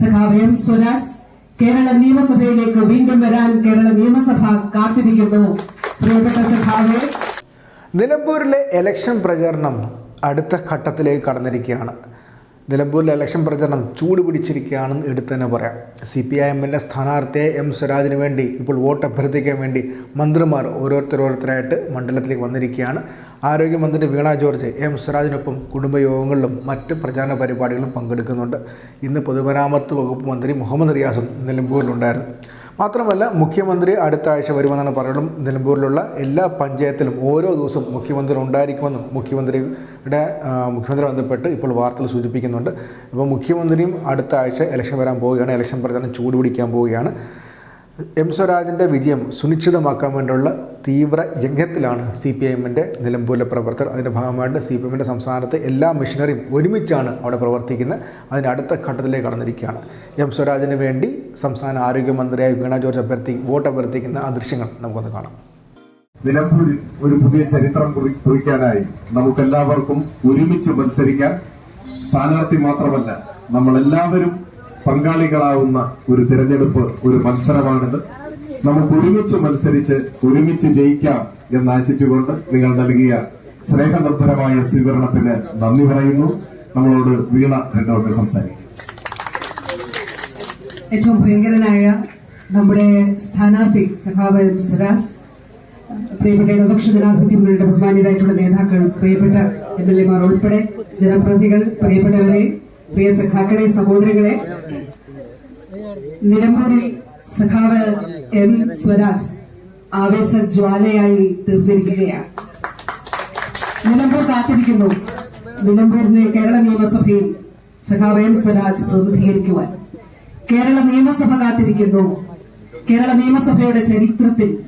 സഖാവ് എം സ്വരാജ് കേരള നിയമസഭയിലേക്ക് വീണ്ടും വരാൻ കേരള നിയമസഭ കാത്തിരിക്കുന്നു. പ്രിയപ്പെട്ട സഖാവെ നിലമ്പൂരിലെ ഇലക്ഷൻ പ്രചരണം അടുത്ത ഘട്ടത്തിലേക്ക് കടന്നിരിക്കുകയാണ്. നിലമ്പൂരിലെ ഇലക്ഷൻ പ്രചരണം ചൂട് പിടിച്ചിരിക്കുകയാണെന്ന് എടുത്തു തന്നെ പറയാം. സി പി ഐ എമ്മിന്റെ സ്ഥാനാർത്ഥിയെ എം സ്വരാജിന് വേണ്ടി ഇപ്പോൾ വോട്ട് അഭ്യർത്ഥിക്കാൻ വേണ്ടി മന്ത്രിമാർ ഓരോരുത്തരോരുത്തരായിട്ട് മണ്ഡലത്തിലേക്ക് വന്നിരിക്കുകയാണ്. ആരോഗ്യമന്ത്രി വീണ ജോർജ് എം സ്വരാജിനൊപ്പം കുടുംബയോഗങ്ങളിലും മറ്റ് പ്രചാരണ പരിപാടികളിലും പങ്കെടുക്കുന്നുണ്ട്. ഇന്ന് പൊതുമരാമത്ത് വകുപ്പ് മന്ത്രി മുഹമ്മദ് റിയാസും നിലമ്പൂരിലുണ്ടായിരുന്നു. മാത്രമല്ല മുഖ്യമന്ത്രി അടുത്ത ആഴ്ച വരുമെന്നാണ് പറയുന്നത്. നിലമ്പൂരിലുള്ള എല്ലാ പഞ്ചായത്തിലും ഓരോ ദിവസവും മുഖ്യമന്ത്രി ഉണ്ടായിരിക്കുമെന്നും മുഖ്യമന്ത്രിയുടെ മുഖ്യമന്ത്രി ബന്ധപ്പെട്ട് ഇപ്പോൾ വാർത്തകൾ സൂചിപ്പിക്കുന്നുണ്ട്. അപ്പോൾ മുഖ്യമന്ത്രിയും അടുത്ത ആഴ്ച ഇലക്ഷൻ വരാൻ പോവുകയാണ്. ഇലക്ഷൻ പ്രചാരണം ചൂടുപിടിക്കാൻ പോവുകയാണ്. എം സ്വരാജിന്റെ വിജയം സുനിശ്ചിതമാക്കാൻ വേണ്ടിയുള്ള തീവ്ര യജ്ഞത്തിലാണ് സി പി എമ്മിന്റെ നിലമ്പൂരിലെ പ്രവർത്തകർ. അതിന്റെ ഭാഗമായിട്ട് സി പി എമ്മിന്റെ സംസ്ഥാനത്തെ എല്ലാ മിഷനറിയും ഒരുമിച്ചാണ് അവിടെ പ്രവർത്തിക്കുന്നത്. അതിന്റെ അടുത്ത ഘട്ടത്തിലേക്ക് കടന്നിരിക്കുകയാണ്. എം സ്വരാജിന് വേണ്ടി സംസ്ഥാന ആരോഗ്യമന്ത്രിയായി വീണ ജോർജ് അഭ്യർത്ഥി വോട്ട് അഭ്യർത്ഥിക്കുന്ന ആ ദൃശ്യങ്ങൾ നമുക്കൊന്ന് കാണാം. നിലമ്പൂരിൽ ഒരു പുതിയ ചരിത്രം കുറിക്കാനായി നമുക്കെല്ലാവർക്കും ഒരുമിച്ച് മത്സരിക്കാൻ സ്ഥാനാർത്ഥി മാത്രമല്ല നമ്മൾ എല്ലാവരും പങ്കാളികളാവുന്ന ഒരു തിരഞ്ഞെടുപ്പ് ഒരു മത്സരമാണിത്. നമുക്ക് ഒരുമിച്ച് മത്സരിച്ച് ഒരുമിച്ച് ജയിക്കാം എന്ന് ആശിച്ചുകൊണ്ട് നിങ്ങൾ നൽകിയ സ്നേഹനിർഭരമായ സ്വീകരണത്തിന് നന്ദി പറയുന്നു. നമ്മളോട് വീണ രണ്ടവർക്ക് സംസാരിക്കും. ഏറ്റവും പ്രിയങ്കരനായ നമ്മുടെ സ്ഥാനാർത്ഥി സഖാവ് സുരാജ് പ്രിയപ്പെട്ട ഇടതുപക്ഷ ജനാധിപത്യ മുന്നണിയുടെ ബഹുമാന്യരായിട്ടുള്ള നേതാക്കൾ പ്രിയപ്പെട്ട എം എൽ എമാർ ഉൾപ്പെടെ ജനപ്രതിനിധികൾ പ്രിയപ്പെട്ടവരെ പ്രിയ സഖാക്കളെ സഹോദരങ്ങളെ നിലമ്പൂരിൽ സഖാവ് എം സ്വരാജ് ആവേശ ജ്വാലയായി തീർന്നിരിക്കുകയാണ്. നിലമ്പൂർ കാത്തിരിക്കുന്നു. നിലമ്പൂരിനെ കേരള നിയമസഭയിൽ സഖാവ് എം സ്വരാജ് പ്രതിനിധീകരിക്കുവാൻ. കേരള നിയമസഭ കാത്തിരിക്കുന്നു. കേരള നിയമസഭയുടെ ചരിത്രത്തിൽ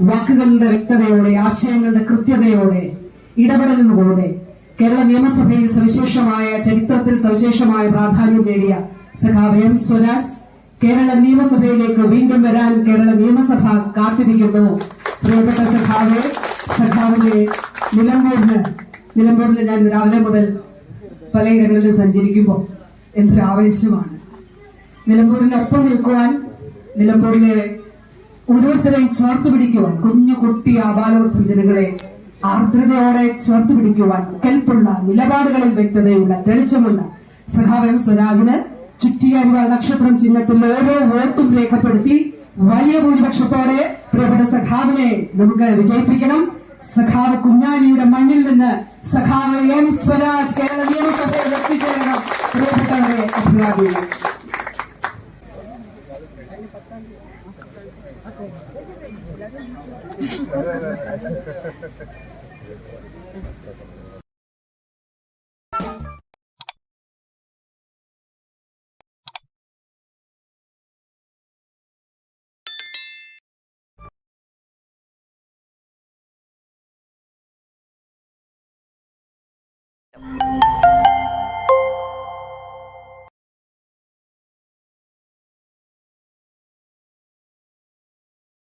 വാക്കുകളുടെ വ്യക്തതയോടെ ആശയങ്ങളുടെ കൃത്യതയോടെ ഇടപെടലുകളോടെ കേരള നിയമസഭയിൽ സവിശേഷമായ ചരിത്രത്തിൽ സവിശേഷമായ പ്രാധാന്യം നേടിയ സഖാവ് എം സ്വരാജ് കേരള നിയമസഭയിലേക്ക് വീണ്ടും വരാൻ കേരള നിയമസഭ കാത്തിരിക്കുന്നു. പ്രിയപ്പെട്ട സഖാവെ സഖാവിനെ നിലമ്പൂരിന് നിലമ്പൂരിൽ ഞാൻ രാവിലെ മുതൽ പലയിടങ്ങളിലും സഞ്ചരിക്കുമ്പോൾ എന്തൊരു ആവേശമാണ്. നിലമ്പൂരിനൊപ്പം നിൽക്കുവാൻ നിലമ്പൂരിലെ ഓരോരുത്തരെയും ചേർത്ത് പിടിക്കുവാൻ കുഞ്ഞു കുട്ടി ആബാലോത്ഥം ജനങ്ങളെ ആർദ്രതയോടെ ചേർത്ത് പിടിക്കുവാൻ കെൽപ്പുള്ള നിലപാടുകളിൽ വ്യക്തതയുള്ള തെളിച്ചമുള്ള സഖാവം സ്വരാജിന് ചുറ്റിയാരിവാൾ നക്ഷത്രം ചിഹ്നത്തിൽ ഓരോ വോട്ടും രേഖപ്പെടുത്തി വലിയ ഭൂരിപക്ഷത്തോടെ പ്രിയപ്പെട്ട സഖാവിനെ നമുക്ക് വിജയിപ്പിക്കണം. സഖാവ് കുഞ്ഞാലിയുടെ മണ്ണിൽ നിന്ന് സഖാവ് എം സ്വരാജ് കേരള നിയമസഭയിൽ എത്തിച്ചേരണം. പ്രിയപ്പെട്ടവരെ Evet.